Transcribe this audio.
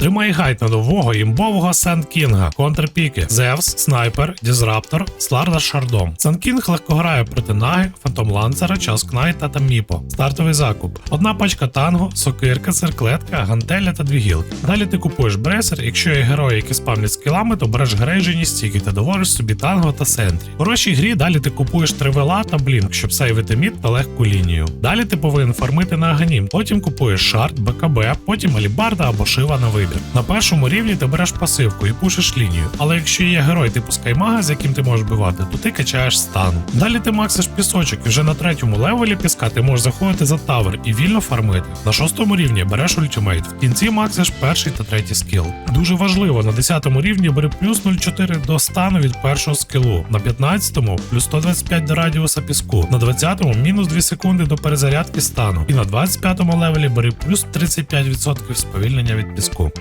Тримай гайд на нового імбового Сент Кінга, контрпіки, Зевс, Снайпер, Дізраптор, Сларда Шардом. Сент Кінг легко грає проти Наги, Фантом Ланцера, Час Кнайта та Міпо. Стартовий закуп. Одна пачка танго, сокирка, цирклетка, гантеля та дві гілки. Далі ти купуєш бресер, якщо є герої, які спавнять скілами, то береш грейжені стіки та доводиш собі танго та сентрі. У хорошій грі далі ти купуєш тривела та блінк, щоб сейвити мід та легку лінію. Далі ти повинен фармити на аганім, потім купуєш шарт, БКБ, потім алібарда або шива на вибір. На першому рівні ти береш пасивку і пушиш лінію. Але якщо є герой типу скаймага, з яким ти можеш бивати, то ти качаєш стан. Далі ти максиш пісочок, і вже на третьому левелі піска ти можеш заходити за тавер і вільно фармити. На шостому рівні береш ультимейт. В кінці максиш перший та третій скіл. Дуже важливо, на 10 рівні бери плюс 0,4 до стану від першого скілу, на 15-му плюс 125 до радіуса піску, на 20-му мінус 2 секунди до перезарядки стану, і на 25-му левелі бери плюс 35% сповільнення від піску.